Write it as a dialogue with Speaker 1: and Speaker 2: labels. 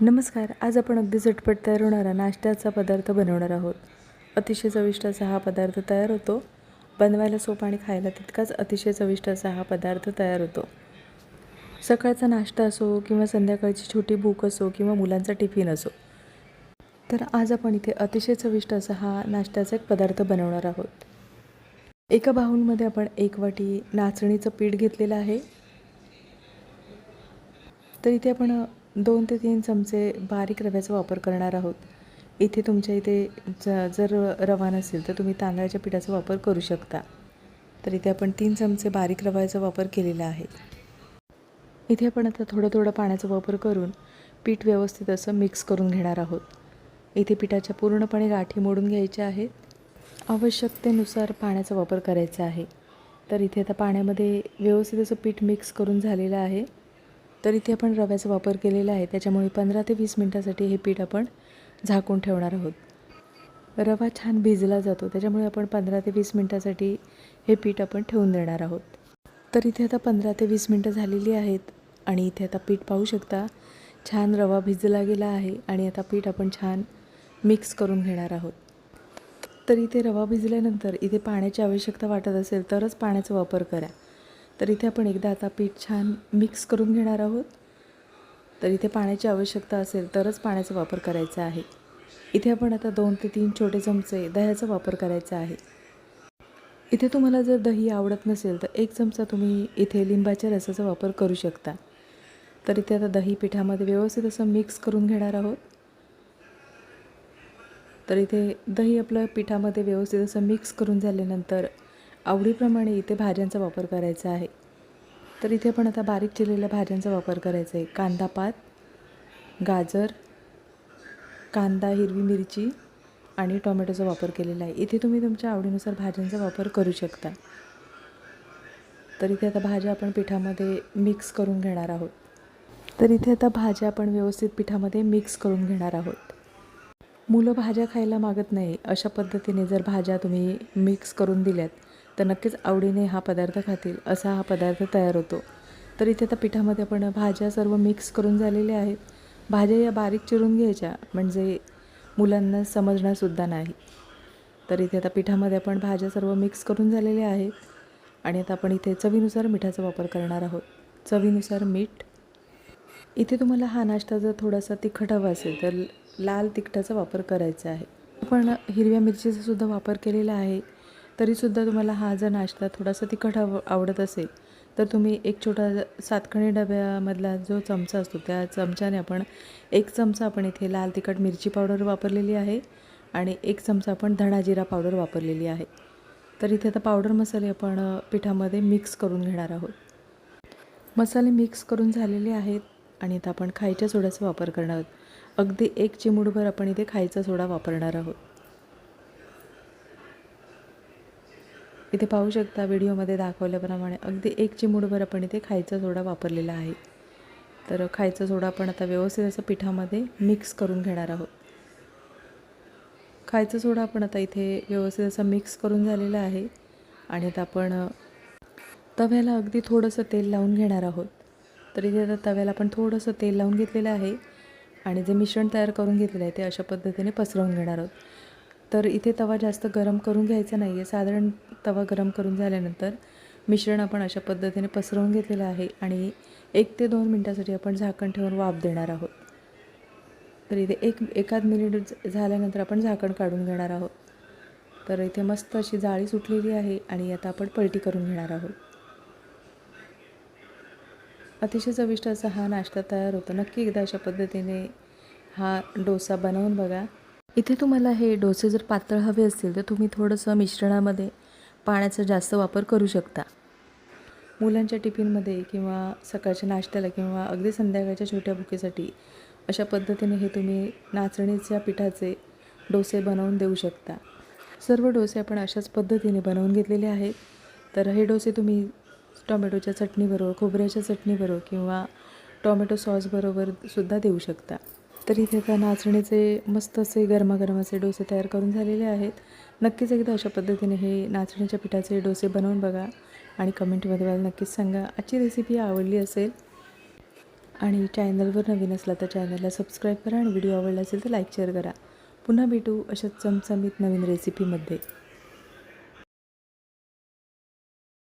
Speaker 1: नमस्कार आज आपण अगदी झटपट तयार होणारा नाश्त्याचा पदार्थ बनवणार आहोत. अतिशय चविष्ट असा हा पदार्थ तयार होतो. बनवायला सोपा आणि खायला तितकाच अतिशय चविष्ट असा हा पदार्थ तयार होतो. सकाळचा नाश्ता असो किंवा संध्याकाळची छोटी भूक असो किंवा मुलांचा टिफिन असो तर आज आपण इथे अतिशय चविष्ट असा हा नाश्त्याचा एक पदार्थ बनवणार आहोत. एका बाहुलमध्ये आपण एक वाटी नाचणीचं पीठ घेतलेलं आहे. तर इथे आपण दोन ते तीन चमचे बारीक रव्याचा वापर करणार आहोत. इथे तुमच्या इथे ज जर रवा नसेल तर तुम्ही तांदळाच्या पिठाचा वापर करू शकता. तर इथे आपण तीन चमचे बारीक रव्याचा वापर केलेला आहे. इथे आपण आता थोडं थोडं पाण्याचा वापर करून पीठ व्यवस्थित असं मिक्स करून घेणार आहोत. इथे पिठाच्या पूर्णपणे गाठी मोडून घ्यायच्या आहेत. आवश्यकतेनुसार पाण्याचा वापर करायचा आहे. तर इथे आता पाण्यामध्ये व्यवस्थित असं पीठ मिक्स करून झालेलं आहे. तर इथे आपण रव्याचा वापर केलेला आहे. त्याच्यामुळे पंधरा ते वीस मिनटासाठी हे पीठ आपण झाकून ठेवणार आहोत. रवा छान भिजला जातो. त्याच्यामुळे आपण पंधरा ते वीस मिनटासाठी हे पीठ आपण ठेवून देणार आहोत. तर इथे आता पंधरा ते वीस मिनटं झालेली आहेत आणि इथे आता पीठ पाहू शकता छान रवा भिजला गेला आहे आणि आता पीठ आपण छान मिक्स करून घेणार आहोत. तर इथे रवा भिजल्यानंतर इथे पाण्याची आवश्यकता वाटत असेल तरच पाण्याचा वापर करा. तर इथे आपण एकदा आता पीठ छान मिक्स करून घेणार आहोत. तर इथे पाण्याची आवश्यकता असेल तरच पाण्याचा वापर करायचा आहे. इथे आपण आता दोन ते तीन छोटे चमचे दह्याचा वापर करायचा आहे. इथे तुम्हाला जर दही आवडत नसेल तर एक चमचा तुम्ही इथे लिंबाच्या रसाचा वापर करू शकता. तर इथे आता दही पिठामध्ये व्यवस्थित असं मिक्स करून घेणार आहोत. तर इथे दही आपलं पिठामध्ये व्यवस्थित असं मिक्स करून झाल्यानंतर आवडीप्रमाणे इथे भाज्यांचा वापर करायचा आहे. तर इथे पण आता बारीक चिरलेल्या भाज्यांचा वापर करायचा आहे. कांदा पात गाजर कांदा हिरवी मिरची आणि टोमॅटोचा वापर केलेला आहे. इथे तुम्ही तुमच्या आवडीनुसार भाज्यांचा वापर करू शकता. तर इथे आता भाज्या आपण पिठामध्ये मिक्स करून घेणार आहोत. तर इथे आता भाज्या आपण व्यवस्थित पिठामध्ये मिक्स करून घेणार आहोत. मुलं भाज्या खायला मागत नाही अशा पद्धतीने जर भाज्या तुम्ही मिक्स करून दिल्यात तर नक्कीच आवडीने हा पदार्थ खातील असा हा पदार्थ तयार होतो. तर इथे आता पिठामध्ये आपण भाज्या सर्व मिक्स करून झालेल्या आहेत. भाज्या या बारीक चिरून घ्यायच्या म्हणजे मुलांना समजणारसुद्धा नाही. तर इथे आता पिठामध्ये आपण भाज्या सर्व मिक्स करून झालेल्या आहेत. आणि आता आपण इथे चवीनुसार मिठाचा वापर करणार आहोत. चवीनुसार मीठ. इथे तुम्हाला हा नाश्ता जर थोडासा तिखट हवा असेल तर लाल तिखटाचा वापर करायचा आहे. आपण हिरव्या मिरचीचा सुद्धा वापर केलेला आहे. तरीसुद्धा तुम्हाला हा जर नाश्ता थोडासा तिखट आव आवडत असेल तर तुम्ही एक छोटा सातखणी डब्यामधला जो चमचा असतो त्या चमच्याने आपण एक चमचा आपण इथे लाल तिखट मिरची पावडर वापरलेली आहे आणि एक चमचा आपण धणा जिरा पावडर वापरलेली आहे. तर इथे आता पावडर मसाले आपण पिठामध्ये मिक्स करून घेणार आहोत. मसाले मिक्स करून झालेले आहेत आणि आता आपण खायच्या सोड्याचा वापर करणार आहोत. अगदी एक चिमूडभर आपण इथे खायचा सोडा वापरणार आहोत. इथे पाहू शकता व्हिडिओमध्ये दाखवल्याप्रमाणे. अगदी एक चिमूटभर आपण इथे खायचा सोडा वापरलेला आहे. तर खायचा सोडा आपण आता व्यवस्थित असं पिठामध्ये मिक्स करून घेणार आहोत. खायचा सोडा आपण आता इथे व्यवस्थित असं मिक्स करून झालेला आहे. आणि आता आपण तव्याला अगदी थोडंसं तेल लावून घेणार आहोत. तर इथे आता तव्याला आपण थोडंसं तेल लावून घेतलेलं आहे. आणि जे मिश्रण तयार करून घेतलेलं आहे ते अशा पद्धतीने पसरवून घेणार आहोत. तर इथे तवा जास्त गरम करून घ्यायचा नाही आहे साधारण तवा गरम करून झाल्यानंतर मिश्रण आपण अशा पद्धतीने पसरवून घेतलेलं आहे आणि एक ते दोन मिनटासाठी आपण झाकण ठेवून वाफ देणार आहोत. तर इथे एक एकाद मिनिट झाल्यानंतर आपण झाकण काढून घेणार आहोत. तर इथे मस्त अशी जाळी सुटलेली आहे आणि आता आपण पलटी करून घेणार आहोत. अतिशय चविष्ट असा हा नाश्ता तयार होतो. नक्की एकदा अशा पद्धतीने हा डोसा बनवून बघा. इथे तुम्हाला हे डोसे जर पातळ हवे असतील तर तुम्ही थोडंसं मिश्रणामध्ये पाण्याचा जास्त वापर करू शकता. मुलांच्या टिफिनमध्ये किंवा सकाळच्या नाश्त्याला किंवा अगदी संध्याकाळच्या छोट्या भुकेसाठी अशा पद्धतीने हे तुम्ही नाचणीच्या पिठाचे डोसे बनवून देऊ शकता. सर्व डोसे आपण अशाच पद्धतीने बनवून घेतलेले आहेत. तर हे डोसे तुम्ही टोमॅटोच्या चटणीबरोबर खोबऱ्याच्या चटणीबरोबर किंवा टोमॅटो सॉसबरोबर सुद्धा देऊ शकता. तर इथे आता नाचणीचे मस्त असे गरमागरम असे डोसे तयार करून झालेले आहेत. नक्कीच एकदा अशा पद्धतीने हे नाचणीच्या पिठाचे डोसे बनवून बघा आणि कमेंटमध्ये मला नक्कीच सांगा. आजची रेसिपी आवडली असेल आणि चॅनलवर नवीन असला तर चॅनलला सबस्क्राईब करा आणि व्हिडिओ आवडला असेल तर लाईक शेअर करा. पुन्हा भेटू अशा चमचमीत नवीन रेसिपीमध्ये